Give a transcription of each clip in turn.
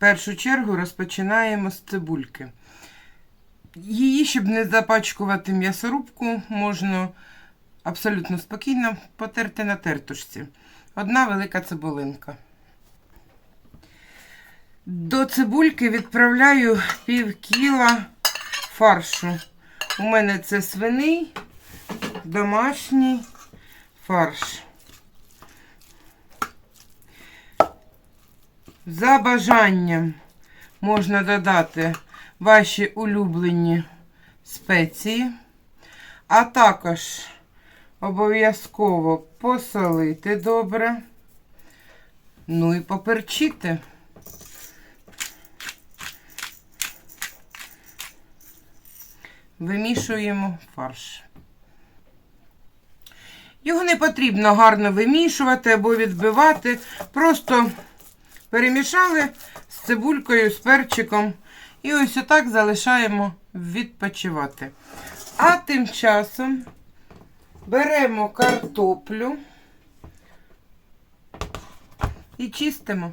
першу чергу розпочинаємо з цибульки. Її, щоб не запачкувати м'ясорубку, можна абсолютно спокійно потерти на тертушці. Одна велика цибулинка. До цибульки відправляю пів кіла фаршу. У мене це свиний, домашній фарш. За бажанням можна додати ваші улюблені спеції, а також обов'язково посолити добре, ну і поперчити. Вимішуємо фарш. Його не потрібно гарно вимішувати або відбивати. Просто перемішали з цибулькою, з перчиком. І ось отак залишаємо відпочивати. А тим часом беремо картоплю і чистимо.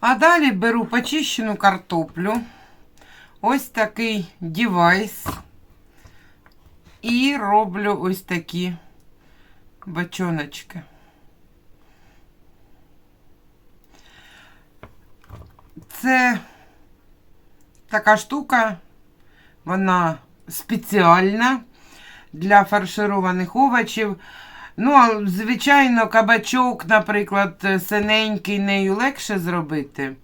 А далі беру почищену картоплю. Ось такий девайс. І роблю ось такі бочоночки. Це така штука, вона спеціальна для фаршированих овочів. Ну, звичайно, кабачок, наприклад, синенький, нею легше зробити.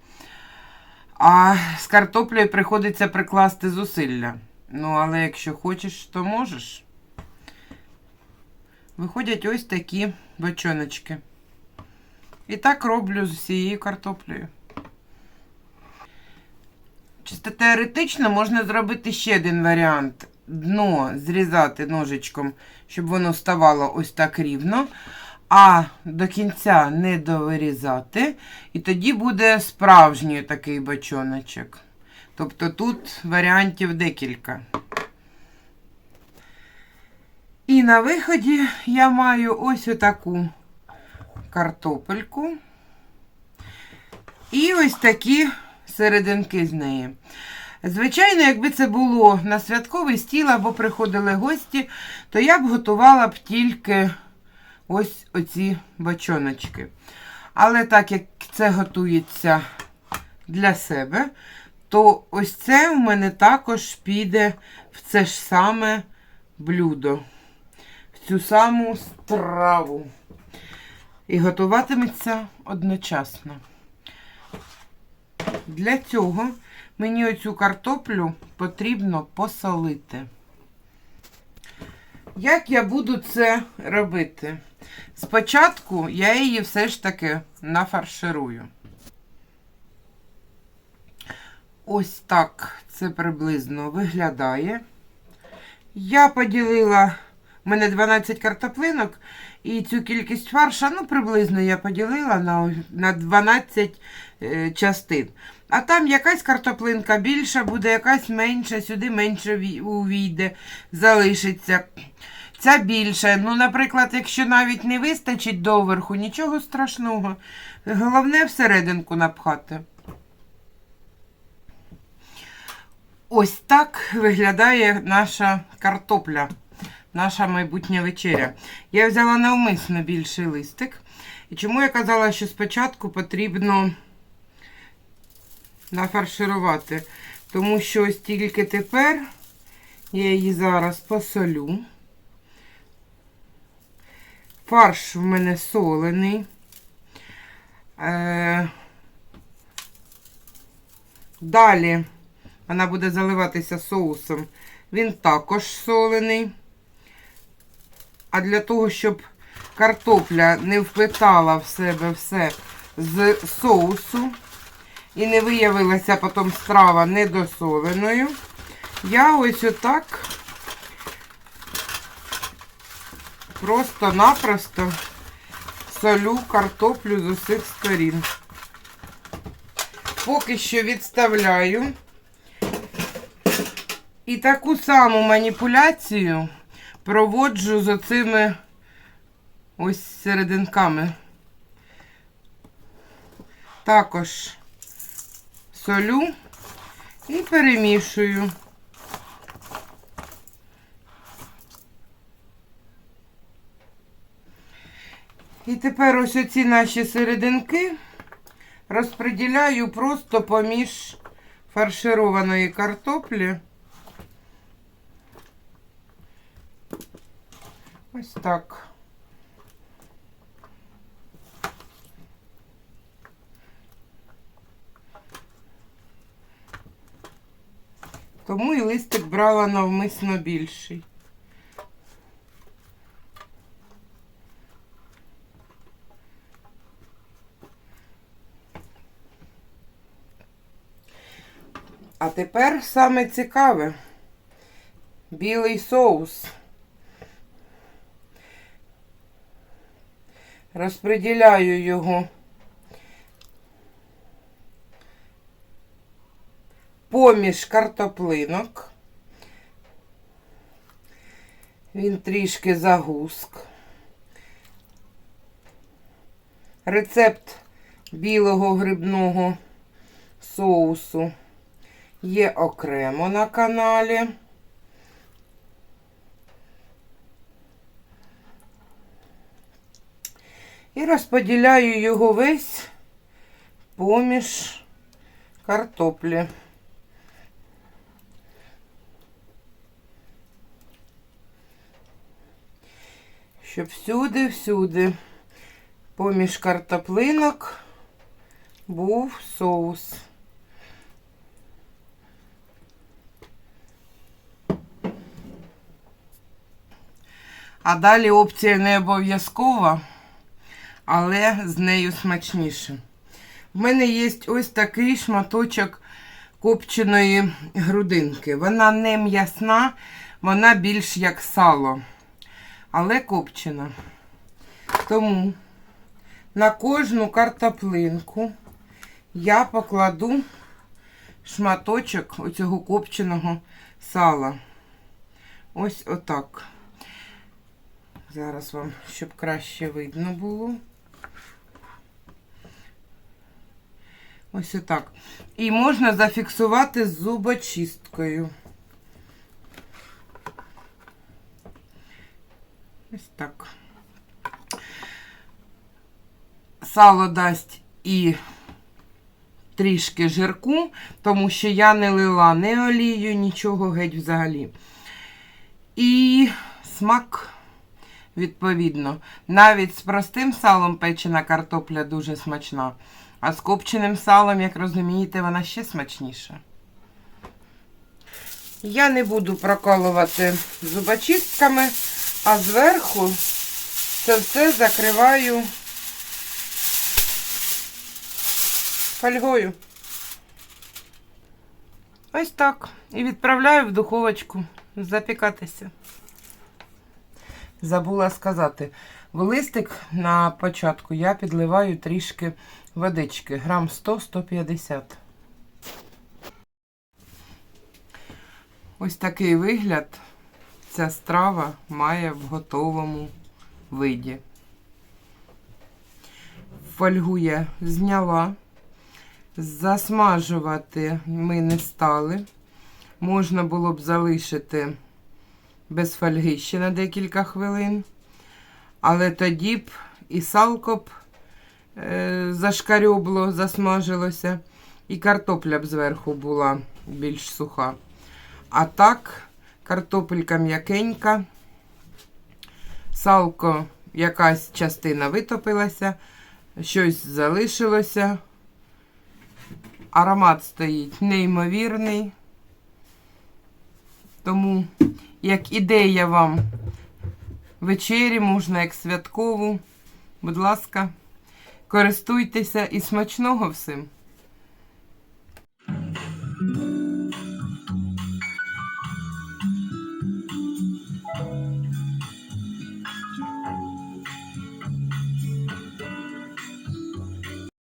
А з картоплею приходиться прикласти зусилля. Ну, але якщо хочеш, то можеш. Виходять ось такі бочоночки. І так роблю з усією картоплею. Чисто теоретично можна зробити ще один варіант. Дно зрізати ножичком, щоб воно ставало ось так рівно. А до кінця не довирізати. І тоді буде справжній такий бочоночок. Тобто тут варіантів декілька. І на виході я маю ось отаку картопельку. І ось такі серединки з неї. Звичайно, якби це було на святковий стіл або приходили гості, то я б готувала б тільки ось оці бочоночки. Але так як це готується для себе, то ось це у мене також піде в це ж саме блюдо, в цю саму страву. І готуватиметься одночасно. Для цього мені оцю картоплю потрібно посолити. Як я буду це робити? Спочатку я її все ж таки нафарширую. Ось так це приблизно виглядає. Я поділила, в мене 12 картоплинок, і цю кількість фарша, ну, приблизно я поділила на, на 12 е, частин. А там якась картоплинка більша буде, якась менша, сюди менше увійде, залишиться. Ця більша. Ну, наприклад, якщо навіть не вистачить доверху, нічого страшного. Головне всерединку напхати. Ось так виглядає наша картопля, наша майбутня вечеря. Я взяла навмисно більший листик. І чому я казала, що спочатку потрібно нафарширувати? Тому що ось тільки тепер я її зараз посолю. Фарш в мене солений. Е, Далі вона буде заливатися соусом. Він також солений. А для того, щоб картопля не впитала в себе все з соусу і не виявилася потім страва недосоленою, я ось отак просто-напросто солю картоплю з усіх сторін. Поки що відставляю. І таку саму маніпуляцію проводжу з оцими ось серединками. Також солю і перемішую. І тепер ось оці наші серединки розподіляю просто поміж фаршированої картоплі. Ось так. Тому і листик брала навмисно більший. А тепер саме цікаве білий соус. Розподіляю його поміж картоплинок. Він трішки загуск. Рецепт білого грибного соусу є окремо на каналі. І розподіляю його весь поміж картоплі. Щоб всюди-всюди поміж картоплинок був соус. А далі опція не обов'язкова, але з нею смачніше. В мене є ось такий шматочок копченої грудинки. Вона не м'ясна, вона більш як сало, але копчена. Тому на кожну картоплинку я покладу шматочок оцього копченого сала. Ось отак. Зараз вам, щоб краще видно було. Ось отак. І можна зафіксувати з зубочисткою. Ось так. Сало дасть і трішки жирку, тому що я не лила не олію, нічого геть взагалі. І смак відповідно. Навіть з простим салом печена картопля дуже смачна. А з копченим салом, як розумієте, вона ще смачніша. Я не буду проколувати зубочистками, а зверху це все закриваю фольгою. Ось так. І відправляю в духовочку запікатися. Забула сказати, в листик на початку я підливаю трішки водички, грам 100-150. Ось такий вигляд ця страва має в готовому виді. Фольгу я зняла. Засмажувати ми не стали. Можна було б залишити без фольги ще на декілька хвилин. Але тоді б і салко б е, зашкарьобло, засмажилося, і картопля б зверху була більш суха. А так, картопелька м'якенька, салко якась частина витопилася, щось залишилося. Аромат стоїть неймовірний. Тому, як ідея вам вечері, можна як святкову, будь ласка, користуйтеся і смачного всім!